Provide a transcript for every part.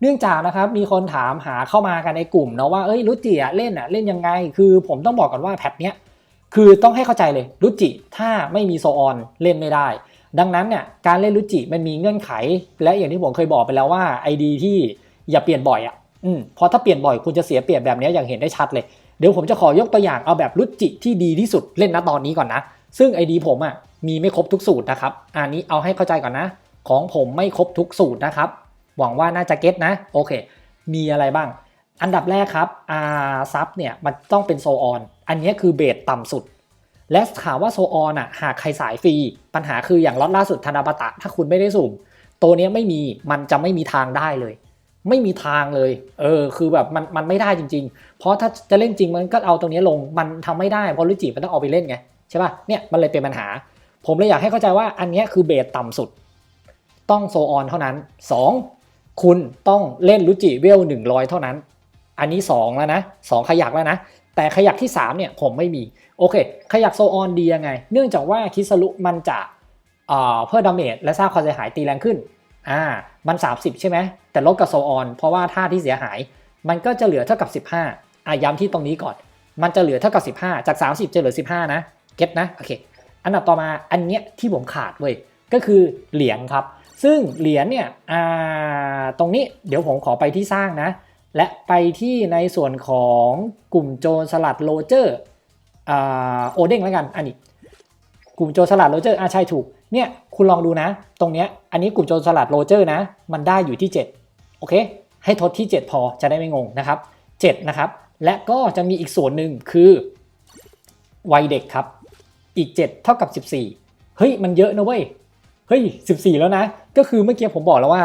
เนื่องจากนะครับมีคนถามหาเข้ามากันในกลุ่มเนาะว่าเอ้ยรุจิอะเล่นอะเล่นยังไง คือผมต้องบอกก่อนว่าแพทเนี้ยคือต้องให้เข้าใจเลยรุจิถ้าไม่มีโซออนเล่นไม่ได้ ดังนั้นเนี่ยการเล่นรุจิมันมีเงื่อนไข และอย่างที่ผมเคยบอกไปแล้วว่าไอดีที่อย่าเปลี่ยนบ่อยอะอืมเพราะถ้าเปลี่ยนบ่อยคุณจะเสียเปรียบแบบนี้อย่างเห็นได้ชัดเลยเดี๋ยวผมจะขอยกตัวอย่างเอาแบบรุจิที่ดีที่สุดเล่นนะตอนนี้ก่อนนะ ซึ่งไอดีผมอะมีไม่ครบทุกสูตรนะครับอันนี้เอาให้เข้าใจก่อนนะ ของผมไม่ครบทุกสูตรนะครับ หวังว่าน่าจะเก็ตนะโอเค มีอะไรบ้าง อันดับแรกครับอาซับเนี่ยมันต้องเป็นโซออนอันนี้คือเบสต่ำสุด และถามว่าโซออนอะหากใครสายฟรี ปัญหาคืออย่างล็อตล่าสุดธนาบตะถ้าคุณไม่ได้สุ่ม ตัวนี้ไม่มีมันจะไม่มีทางได้เลย ไม่มีทางเลย เออคือแบบมันมันไม่ได้จริง ๆ เพราะถ้าจะเล่นจริงมันก็เอาตรงนี้ลงมันทำไม่ได้เพราะลุจิมันต้องเอาไปเล่นไงใช่ป่ะเนี่ยมันเลยเป็นปัญหา ผมเลยอยากให้เข้าใจว่าอันนี้คือเบสต่ำสุด ต้องโซออนเท่านั้น 2 คุณต้องเล่นลุจิเวล100 เท่านั้น อันนี้ 2 แล้วนะ 2 ขยักแล้วนะ แต่ขยักที่ 3 เนี่ยผมไม่มี โอเค ขยักโซออนดียังไง เนื่องจากว่าคิสรุมันจะเพิ่มดาเมจและสร้างความเสียหายตีแรงขึ้นอ่ามัน 30 ใช่ไหม แต่ลดกับโซออน เพราะว่าท่าที่เสียหาย มันก็จะเหลือเท่ากับ 15อะย้ำที่ตรงนี้ก่อน มันจะเหลือเท่ากับ 15 จาก 30 จะเหลือ 15 นะ เก็ตนะ โอเค อันดับต่อมาอันเนี้ยที่ผมขาดเว้ย ก็คือเหรียญครับ ซึ่งเหรียญเนี่ยตรงนี้เดี๋ยวผมขอไปที่สร้างนะ และไปที่ในส่วนของกลุ่มโจรสลัดโรเจอร์โอเด้งแล้วกันอันนี้กลุ่มโจรสลัดโรเจอร์อ่าใช่ถูกเนี่ยคุณลองดูนะ ตรงเนี้ยอันนี้กลุ่มโจรสลัดโรเจอร์นะ มันได้อยู่ที่ 7 โอเค ให้ทดที่ 7 พอจะได้ไม่งงนะครับ 7 นะครับ และก็จะมีอีกส่วนหนึ่งคือวัยเด็กครับ อีก 7 เท่ากับ 14 เฮ้ย มันเยอะนะเว้ย เฮ้ย 14 แล้วนะ ก็คือเมื่อกี้ผมบอกแล้วว่า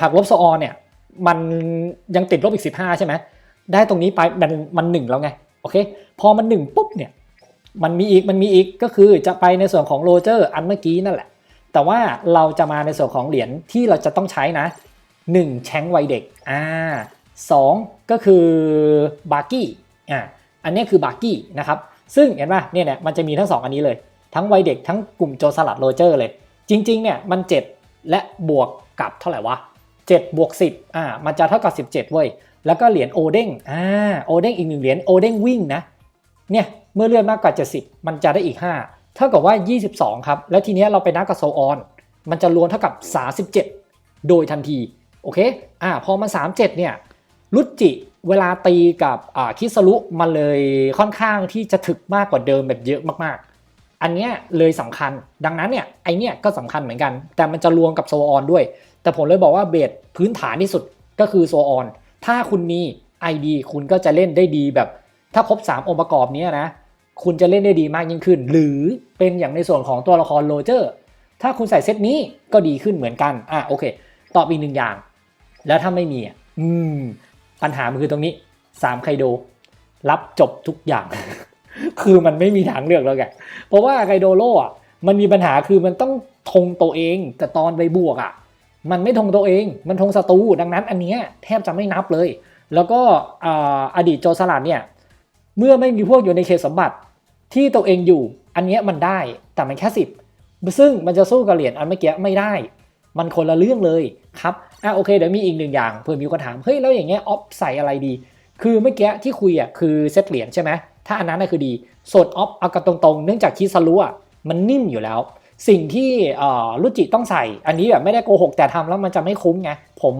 หากลบโซออเนี่ยมันยังติดลบอีก 15 ใช่ไหมได้ตรงนี้ไปมันมันหนึ่งแล้วไงโอเคพอมันหนึ่งปุ๊บเนี่ยมันมีอีกมันมีอีกก็คือจะไปในส่วนของโรเจอร์อันเมื่อกี้นั่นแหละ แต่ว่าเราจะมาในส่วนของเหรียญที่เราจะต้องใช้นะ 1 แชงค์วัยเด็กอ่าสองก็คือบาร์กี้อ่าอันนี้คือบาร์กี้นะครับซึ่งเห็นป่ะเนี่ยเนี่ยมันจะมีทั้ง 2 อันนี้เลย ทั้งวัยเด็กทั้งกลุ่มโจรสลัดโรเจอร์เลย จริงๆเนี่ยมัน 7 และบวกกับเท่าไหร่วะ7บวก10อ่ามันจะเท่ากับ 17เว้ยแล้วก็เหรียญโอเด้งอ่าโอเด้งอีกหนึ่งเหรียญโอเด้งวิ่งนะเนี่ยเมื่อเลื่อนมากกว่า 70 มันจะได้อีก 5 เท่ากับว่า 22 ครับ และทีเนี้ยเราไปนับกับโซออน มันจะรวมเท่ากับ 37 โดยทันทีโอเคอ่าพอมัน 37 เนี่ยรุจิเวลาตีกับอ่าคิสรุมันเลยค่อนข้างที่จะถึกมากกว่าเดิมแบบเยอะมากๆ อันเนี้ยเลยสำคัญ ดังนั้นเนี่ยไอเนี้ยก็สำคัญเหมือนกัน แต่มันจะรวมกับโซออนด้วย แต่ผมเลยบอกว่าเบสพื้นฐานที่สุดก็คือโซออน ถ้าคุณมี ID คุณก็จะเล่นได้ดีแบบ ถ้าครบ 3 องค์ประกอบนี้นะ คุณจะเล่นได้ดีมากยิ่งขึ้น หรือเป็นอย่างในส่วนของตัวละครโรเจอร์ ถ้าคุณใส่เซตนี้ก็ดีขึ้นเหมือนกัน อะโอเค ตอบอีกหนึ่งอย่าง แล้วถ้าไม่มีอืม ปัญหามันคือตรงนี้ 3 ไคโด รับจบทุกอย่าง คือมันไม่มีทางเลือกแล้วแกเพราะว่าไคโดโร่อะมันมีปัญหาคือมันต้องทงตัวเองแต่ตอนไปบวกอะ มันไม่ทงตัวเอง มันทงศัตรูดังนั้นอันเนี้ยแทบจะไม่นับเลย แล้วก็อ่าอดีตโจรสลัดเนี่ยเมื่อไม่มีพวกอยู่ในเขตสมบัติที่ตัวเองอยู่ อันเนี้ยมันได้แต่มันแค่สิบซึ่งมันจะสู้กับเหรียญอันเมื่อกี้ไม่ได้ มันคนละเรื่องเลยครับอะโอเคเดี๋ยวมีอีกหนึ่งอย่างเพื่อมีคนถามเฮ้ยแล้วอย่างเงี้ยออฟใส่อะไรดี คือเมื่อกี้ที่คุยอะคือเซตเหรียญใช่ไหม ถ้าอันนั้นน่ะคือดี ส่วนออฟเอากันตรงๆ เนื่องจากคิสรุอะมันนิ่มอยู่แล้ว สิ่งที่รุจิต้องใส่ อันนี้แบบไม่ได้โกหกแต่ทำแล้วมันจะไม่คุ้มไงผม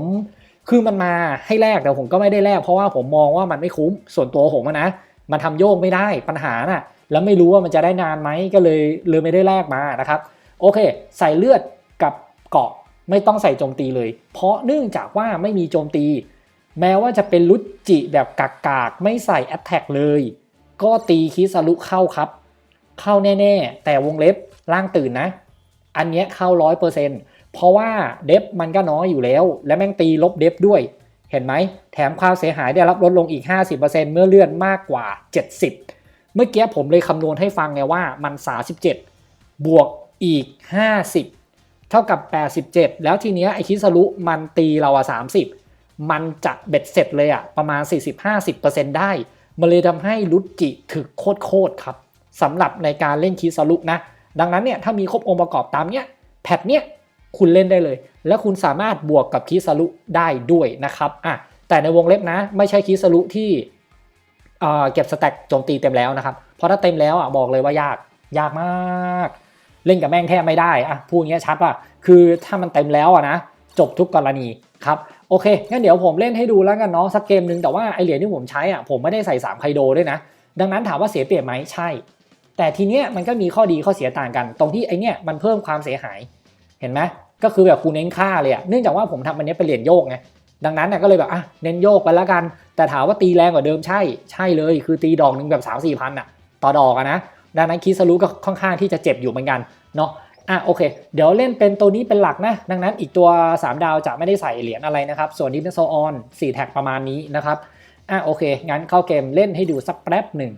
คือมันมาให้แลกแต่ผมก็ไม่ได้แลกเพราะว่าผมมองว่ามันไม่คุ้มส่วนตัวผมนะ มันทำโยกไม่ได้ปัญหาน่ะแล้วไม่รู้ว่ามันจะได้นานไหมก็เลยเลยไม่ได้แลกมานะครับโอเค ใส่เลือดกับเกาะไม่ต้องใส่โจมตีเลย เพราะเนื่องจากว่าไม่มีโจมตี แม้ว่าจะเป็นลุจิแบบกากๆ ไม่ใส่แอตแทกเลย ก็ตีคิสรุเข้าครับ เข้าแน่ ๆ แต่วงเล็บร่างตื่นนะ อันเนี้ยเข้าร้อยเปอร์เซ็นต์เพราะว่าเดฟมันก็น้อยอยู่แล้ว และแม่งตีลบเดฟด้วย เห็นไหม แถมความเสียหายได้รับลดลงอีก 50%เมื่อเลื่อนมากกว่า 70 เมื่อกี้ผมเลยคำนวณให้ฟังไงว่ามัน 37 บวกอีก 50 เท่ากับ 87 แล้วทีเนี้ยไอคิสรุมันตีเราอะ30 มันจะเบ็ดเสร็จเลยอะประมาณ 40-50%ได้ มันเลยทำให้ลุจิถึกโคตรๆครับสำหรับในการเล่นคิสรุนะ ดังนั้นเนี่ยถ้ามีครบองค์ประกอบตามเนี้ยแพทเนี้ยคุณเล่นได้เลย แล้วคุณสามารถบวกกับคิสรุได้ด้วยนะครับอะแต่ในวงเล็บนะ ไม่ใช่คิสรุที่เอ่อเก็บสแต็กโจมตีเต็มแล้วนะครับ เพราะถ้าเต็มแล้วอะบอกเลยว่ายากยากมาก เล่นกับแม่งแทบไม่ได้อะพูดอย่างเงี้ยชัดว่าคือถ้ามันเต็มแล้วอะนะจบทุกกรณีครับ โอเค งั้นเดี๋ยวผมเล่นให้ดูแล้วกันเนาะสักเกมหนึ่งแต่ว่าไอเหรียญที่ผมใช้อะผมไม่ได้ใส่3ไคโดด้วยนะ ดังนั้นถามว่าเสียเปรียบไหมใช่ แต่ทีเนี้ยมันก็มีข้อดีข้อเสียต่างกัน ตรงที่ไอเนี้ยมันเพิ่มความเสียหาย เห็นไหมก็คือแบบกูเน้นค่าเลยอะเนื่องจากว่าผมทำอันนี้เป็นเหรียญโยกไงดังนั้นเนี่ยก็เลยแบบอะเน้นโยกไปแล้วกัน แต่ถามว่าตีแรงกว่าเดิมใช่ใช่เลย คือตีดอกหนึ่งแบบ3 4มสี่พันอะต่อดอกอะนะดังนั้นคิสรู้ก็ค่อนข้างที่จะเจ็บอยู่เหมือนกันเนาะ อะโอเค เดี๋ยวเล่นเป็นตัวนี้เป็นหลักนะ ดังนั้นอีกตัว 3 ดาวจะไม่ได้ใส่เหรียญอะไรนะครับ ส่วนนี้เป็นโซออน4แท็กประมาณนี้นะครับอะโอเค งั้นเข้าเกมเล่นให้ดูสักแป๊บหนึ่ง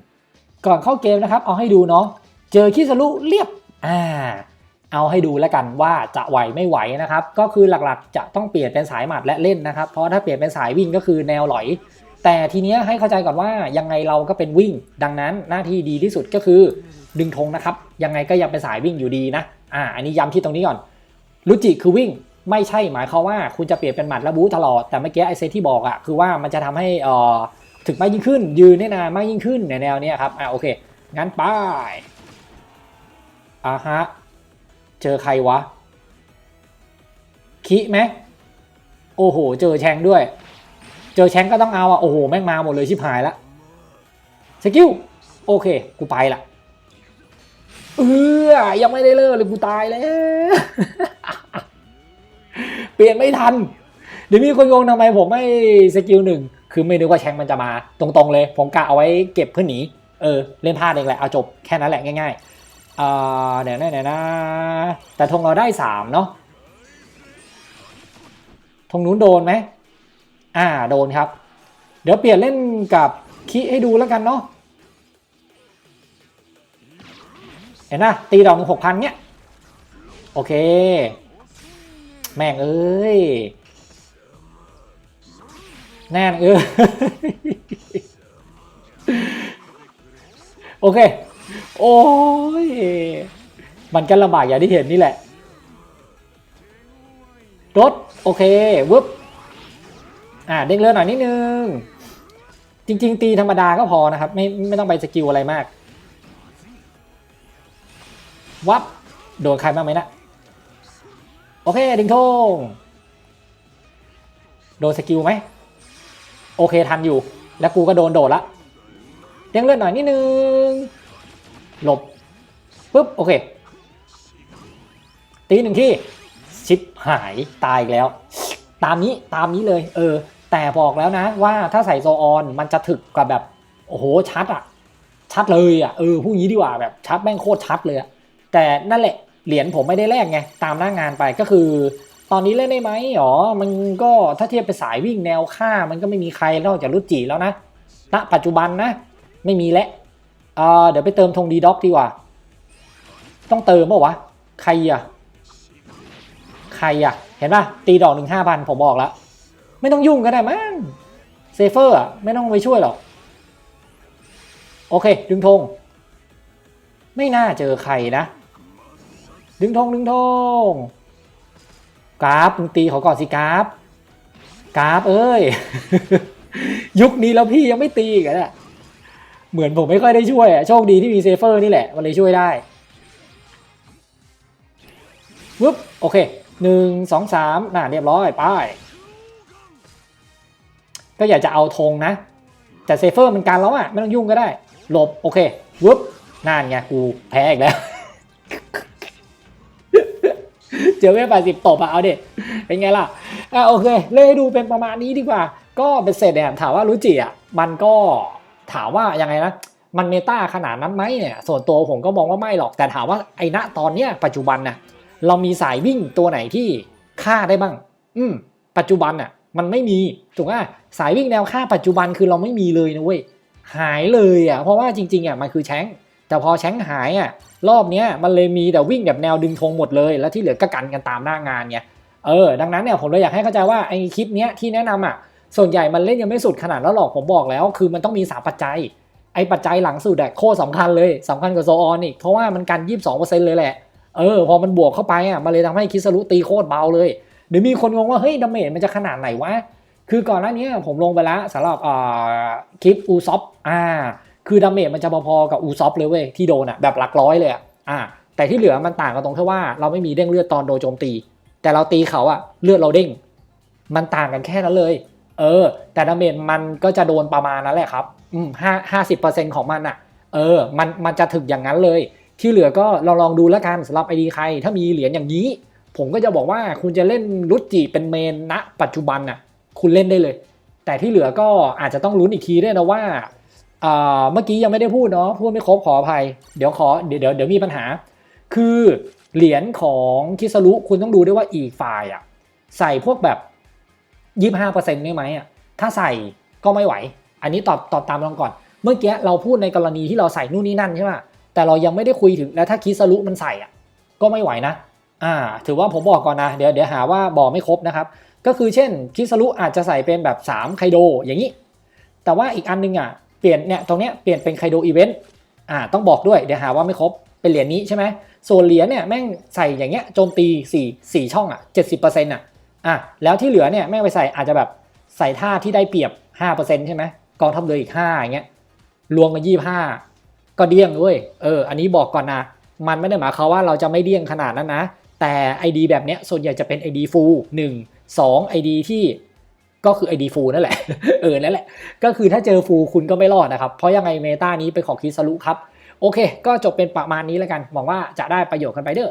ก่อนเข้าเกมนะครับ เอาให้ดูเนาะเจอคิสรุเรียบอ่าเอาให้ดูแล้วกันว่าจะไหวไม่ไหวนะครับ ก็คือหลักๆจะต้องเปลี่ยนเป็นสายหมัดและเล่นนะครับ เพราะถ้าเปลี่ยนเป็นสายวิ่งก็คือแนวหลอย แต่ทีเนี้ยให้เข้าใจก่อนว่ายังไงเราก็เป็นวิ่ง ดังนั้นหน้าที่ดีที่สุดก็คือดึงธงนะครับ ยังไงก็ยังเป็นสายวิ่งอยู่ดีนะอ่าอันนี้ย้ำที่ตรงนี้ก่อนรุจิคือวิ่งไม่ใช่หมายความว่าคุณจะเปลี่ยนเป็นหมัดและบู๊ตลอดแต่เมื่อกี้ไอเซที่บอกอะคือว่ามันจะทำให้อ่อถึงมากยิ่งขึ้น ยืนได้นานมากยิ่งขึ้นในแนวเนี้ยครับอะโอเค งั้นไปอะฮะเจอใครวะคิไหมโอ้โห เจอแชงด้วย อแชงก็ต้องเอาอะโอ้โหแม่งมาหมดเลยชิบหายละสกิลโอเค กูไปละเออยังไม่ได้เลิกเลยกูตายแล้วเปลี่ยนไม่ทัน เดี๋ยวมีคนงงทำไมผมไม่สกิลหนึ่งคือไม่นึกว่าแชงมันจะมาตรงๆเลย ผมกะเอาไว้เก็บเพื่อหนีเออเล่นพลาดเองแหละเอาจบแค่นั้นแหละง่ายๆอ่าเดี๋ยวนะเดี๋ยวนะแต่ธงเราได้สามเนาะธงนู้นโดนไหม อ่าโดนครับ เดี๋ยวเปลี่ยนเล่นกับคิให้ดูแล้วกันเนาะเห็นนะตีดอกหกพันเนี้ยโอเค แม่งเอ้ย แน่นเออโอเค โอ้ย มันก็ลำบากอย่างที่เห็นนี่แหละรถโอเค วึบ อ่าเด้งเลือดหน่อยนิดนึง จริง ๆ ตีธรรมดาก็พอนะครับ ไม่ไม่ต้องไปสกิลอะไรมาก วับ โดนใครบ้างไหมนะโอเคดิงทงโดนสกิลไหม โอเคทันอยู่ แล้วกูก็โดนโดดละเด้งเลือดหน่อยนิดนึง หลบปุ๊บโอเค ตีหนึ่งที่ชิปหายตายอีกแล้ว ตามนี้ตามนี้เลย เออ แต่บอกแล้วนะว่าถ้าใส่โซออนมันจะถึกกว่าแบบโอ้โหชัดอะชัดเลยอะเออพูดงี้ดีกว่าแบบชัดแม่งโคตรชัดเลยอะแต่นั่นแหละเหรียญผมไม่ได้แลกไงตามหน้างานไปก็คือ ตอนนี้เล่นได้ไหมอ๋อมันก็ถ้าเทียบไปสายวิ่งแนวค่ามันก็ไม่มีใครนอกจากรุจิแล้วนะณปัจจุบันนะ ไม่มีแล้วเเดี๋ยวไปเติมธงดีด็อกดีกว่า ต้องเติมเปล่าวะใครอะใครอะเห็นป่ะตีดอกหนึ่งห้าพันผมบอกแล้ว ไม่ต้องยุ่งก็ได้มั้งเซเฟอร์อะไม่ต้องไปช่วยหรอก โอเค ดึงธงไม่น่าเจอใครนะ ดึงธงดึงธงกราฟมึงตีเขาก่อนสิกราฟกราฟเอ้ย ยุคนี้แล้วพี่ยังไม่ตีกันอะเหมือนผมไม่ค่อยได้ช่วยอะโชคดีที่มีเซเฟอร์นี่แหละ มันเลยช่วยได้วึบโอเคหนึ่งสองสามน่าเรียบร้อย ไป้าย ก็อยากจะเอาธงนะ แต่เซเฟอร์มันการแล้วอะไม่ต้องยุ่งก็ได้ หลบโอเควึบนั่นไงกูแพ้อีกแล้ว เจอเวฟแปดสิบตบอะเอาเด็เป็นไงล่ะอะโอเค เลยดูเป็นประมาณนี้ดีกว่า ก็เป็นเสร็จเนี่ยถามว่ารู้จิอะมันก็ถามว่ายังไงนะมันเมตาขนาดนั้นไหมเนี่ยส่วนตัวผมก็มองว่าไม่หรอกแต่ถามว่าไอ้ณตอนเนี้ยปัจจุบันน่ะเรามีสายวิ่งตัวไหนที่ฆ่าได้บ้าง อืม ปัจจุบันน่ะ มันไม่มีถูกไหมสายวิ่งแนวฆ่าปัจจุบันคือเราไม่มีเลยนะเว้ยหายเลยอะเพราะว่าจริงๆอะมันคือแชงแต่พอแชงหายอะรอบเนี้ยมันเลยมีแต่วิ่งแบบแนวดึงธงหมดเลย แล้วที่เหลือก็กันกันตามหน้างานไงเออดังนั้นเนี่ยผมเลยอยากให้เข้าใจว่าไอ้คลิปเนี้ยที่แนะนำอะส่วนใหญ่มันเล่นยังไม่สุดขนาดแล้วหรอกผมบอกแล้ว คือมันต้องมีสามปัจจัยไอ้ปัจจัยหลังสุดอะโคตรสำคัญเลยสำคัญกว่าโซออนอีกเพราะว่ามันกัน 22%เลยแหละเออพอมันบวกเข้าไปอะมันเลยทำให้คิสรุตีโคตรเบาเลย เดี๋ยวมีคนงงว่าเฮ้ยดาเมจมันจะขนาดไหนวะ คือก่อนหน้านี้ผมลงไปแล้วสำหรับคลิปอูซอฟอ่า คือดาเมจมันจะพอๆกับอูซอฟเลยเว้ยที่โดนอะแบบหลักร้อยเลยอะอ่า แต่ที่เหลือมันต่างกันตรงที่ว่าเราไม่มีเด้งเลือดตอนโดนโจมตี แต่เราตีเขาอะเลือดเราเด้ง มันต่างกันแค่นั้นเลย เออ แต่ดาเมจมันก็จะโดนประมาณนั้นแหละครับ อืมห้าห้าสิบเปอร์เซ็นต์ของมันอะเออ มันมันจะถึกอย่างนั้นเลย ที่เหลือก็ลองลองดูแล้วกันสำหรับไอดีใคร ถ้ามีเหรียญอย่างนี้ ผมก็จะบอกว่าคุณจะเล่นรุจิเป็นเมนณปัจจุบันน่ะคุณเล่นได้เลย แต่ที่เหลือก็อาจจะต้องลุ้นอีกทีด้วยนะว่าเมื่อกี้ยังไม่ได้พูดเนาะพูดไม่ครบขออภัย เดี๋ยวขอเดี๋ยวเดี๋ยวเดี๋ยวมีปัญหา คือเหรียญของคิสรุคุณต้องดูด้วยว่าอีกฝ่ายอะใส่พวกแบบยี่ห้าเปอร์เซ็นต์ได้ไหมอะถ้าใส่ก็ไม่ไหว อันนี้ตอบตอบตามลองก่อน เมื่อกี้เราพูดในกรณีที่เราใส่นู่นนี่นั่นใช่ไหมแต่เรายังไม่ได้คุยถึงแล้วถ้าคิสรุมันใส่อะก็ไม่ไหวนะ อ่าถือว่าผมบอกก่อนนะ เดี๋ยวเดี๋ยวหาว่าบอกไม่ครบนะครับ ก็คือเช่นคิสรุอาจจะใส่เป็นแบบ 3 ไคโดอย่างนี้ แต่ว่าอีกอันนึงอะเปลี่ยนเนี่ยตรงเนี้ยเปลี่ยนเป็นไคโดอีเวนต์อ่าต้องบอกด้วยเดี๋ยวหาว่าไม่ครบเป็นเหรียญนี้ใช่ไหมส่วนเหรียญเนี่ยแม่งใส่อย่างเงี้ยโจมตี4 4ช่องอะ70%อะอะแล้วที่เหลือเนี่ยแม่งไปใส่อาจจะแบบใส่ท่าที่ได้เปรียบ 5%ใช่ไหมกองทัพเรืออีก5อย่างเงี้ยรวมกัน25 ก็เดี้ยงด้วยเอออันนี้บอกก่อนนะมันไม่ได้หมายความว่าเราจะไม่เดี้ยงขนาดนั้นนะ แต่ ID แบบเนี้ยส่วนใหญ่จะเป็น ID full 1 2 ID ที่ก็คือ ID full นั่นแหละ เออ นั่นแหละ ก็คือถ้าเจอ full คุณก็ไม่รอดนะครับ เพราะยังไงเมตานี้เป็นของคิสรุครับ โอเค ก็จบเป็นประมาณนี้แล้วกัน หวังว่าจะได้ประโยชน์กันไปเด้อ